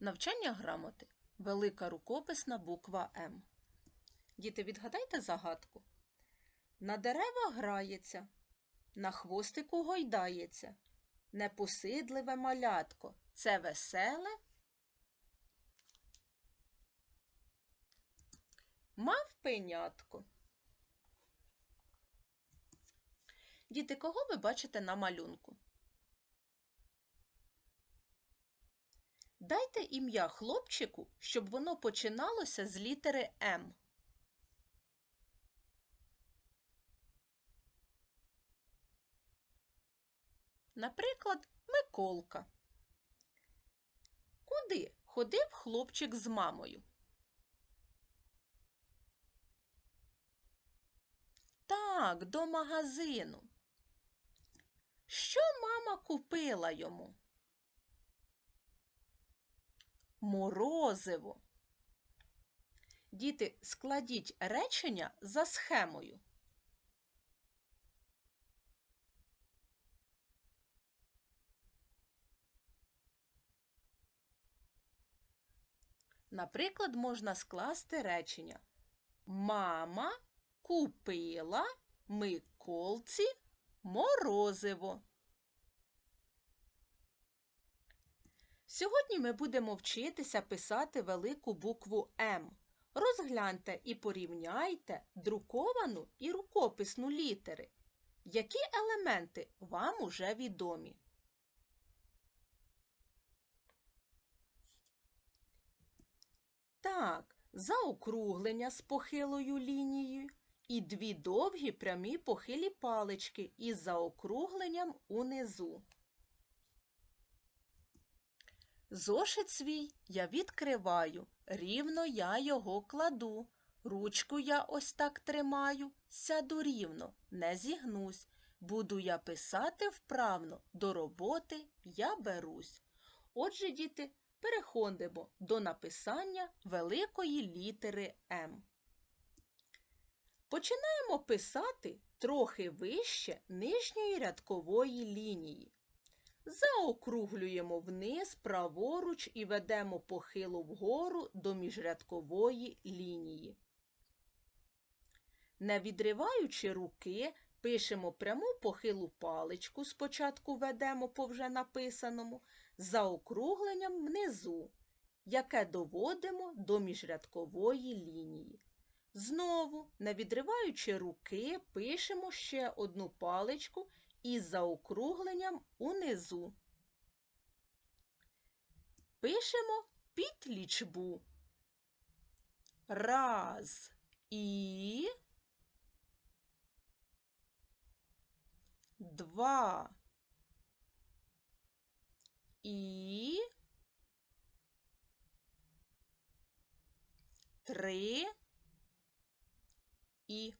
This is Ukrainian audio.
Навчання грамоти. Велика рукописна буква М. Діти, відгадайте загадку. На дерева грається, на хвостику гойдається. Непосидливе малятко. Це веселе. Мавпенятко. Діти, кого ви бачите на малюнку? Дайте ім'я хлопчику, щоб воно починалося з літери М. Наприклад, Миколка. Куди ходив хлопчик з мамою? Так, до магазину. Що мама купила йому? Морозиво. Діти, складіть речення за схемою. Наприклад, можна скласти речення Мама купила Миколці морозиво. Сьогодні ми будемо вчитися писати велику букву М. Розгляньте і порівняйте друковану і рукописну літери. Які елементи вам уже відомі? Так, заокруглення з похилою лінією і дві довгі прямі похилі палички із заокругленням унизу. Зошит свій я відкриваю, рівно я його кладу. Ручку я ось так тримаю, сяду рівно, не зігнусь. Буду я писати вправно, до роботи я берусь. Отже, діти, переходимо до написання великої літери М. Починаємо писати трохи вище нижньої рядкової лінії. Заокруглюємо вниз праворуч і ведемо похилу вгору до міжрядкової лінії. Не відриваючи руки, пишемо пряму похилу паличку, спочатку ведемо по вже написаному, заокругленням внизу, яке доводимо до міжрядкової лінії. Знову, не відриваючи руки, пишемо ще одну паличку із заокругленням унизу. Пишемо під лічбу. Раз і два і три і